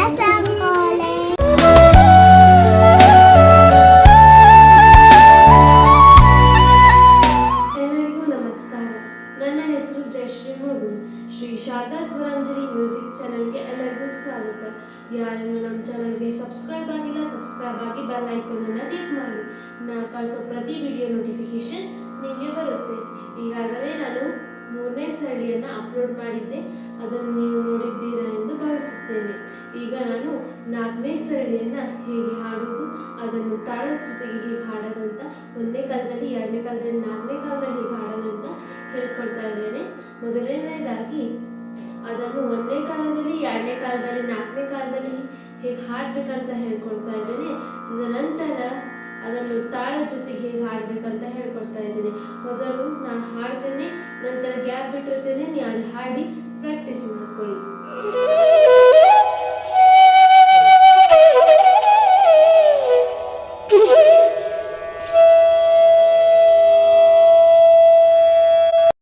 ಎಲ್ಲರಿಗೂ ನಮಸ್ಕಾರ. ನನ್ನ ಹೆಸರು ಜಯಶ್ರೀ ಮುಗುಲ್ ಶ್ರೀ ಶಾರದಾ ಸ್ವರಂಜಲಿ ಮ್ಯೂಸಿಕ್ ಚಾನೆಲ್ಗೆ ಎಲ್ಲರಿಗೂ ಸ್ವಾಗತ. ಯಾರನ್ನು ನಮ್ಮ ಚಾನೆಲ್ಗೆ ಸಬ್ಸ್ಕ್ರೈಬ್ ಆಗಿಲ್ಲ, ಸಬ್ಸ್ಕ್ರೈಬ್ ಆಗಿ ಬೆಲ್ ಐಕಾನ್ ಅನ್ನು ಕ್ಲಿಕ್ ಮಾಡಿ. ನಾನು ಕಳಿಸೋ ಪ್ರತಿ ವಿಡಿಯೋ ನೋಟಿಫಿಕೇಶನ್ ನಿಮಗೆ ಬರುತ್ತೆ. ಈಗಾಗಲೇ ನಾನು ಮೂರನೇ ಸರಣಿಯನ್ನು ಅಪ್ಲೋಡ್ ಮಾಡಿದ್ದೆ. ಅದನ್ನು ನೀವು ಈಗ ನಾನು ನಾಲ್ಕನೇ ಸರಣಿಯನ್ನು ಹೇಗೆ ಹಾಡೋದು ಅದನ್ನು ತಾಳದ ಜೊತೆಗೆ ಹೇಗೆ ಹಾಡೋದಂತ, ಒಂದನೇ ಕಾಲದಲ್ಲಿ, ಎರಡನೇ ಕಾಲದಲ್ಲಿ, ನಾಲ್ಕನೇ ಕಾಲದಲ್ಲಿ ಹೇಗೆ ಹಾಡೋದಂತ ಹೇಳ್ಕೊಡ್ತಾ ಇದ್ದೇನೆ. ಮೊದಲನೇದಾಗಿ ಅದನ್ನು ಒಂದನೇ ಕಾಲದಲ್ಲಿ, ಎರಡನೇ ಕಾಲದಲ್ಲಿ, ನಾಲ್ಕನೇ ಕಾಲದಲ್ಲಿ ಹೇಗೆ ಹಾಡಬೇಕಂತ ಹೇಳ್ಕೊಡ್ತಾ ಇದ್ದೇನೆ. ತದನಂತರ ಅದನ್ನು ತಾಳ ಜೊತೆಗೆ ಹೇಗೆ ಹಾಡಬೇಕಂತ ಹೇಳ್ಕೊಡ್ತಾ ಇದ್ದೇನೆ. ಮೊದಲು ನಾನು ಹಾಡ್ತೇನೆ, ನಂತರ ಗ್ಯಾಪ್ ಬಿಟ್ಟಿರ್ತೇನೆ ನೀವು ಅಲ್ಲಿ ಹಾಡಿ ಪ್ರಾಕ್ಟೀಸ್ ಮಾಡ್ಕೊಳ್ಳಿ.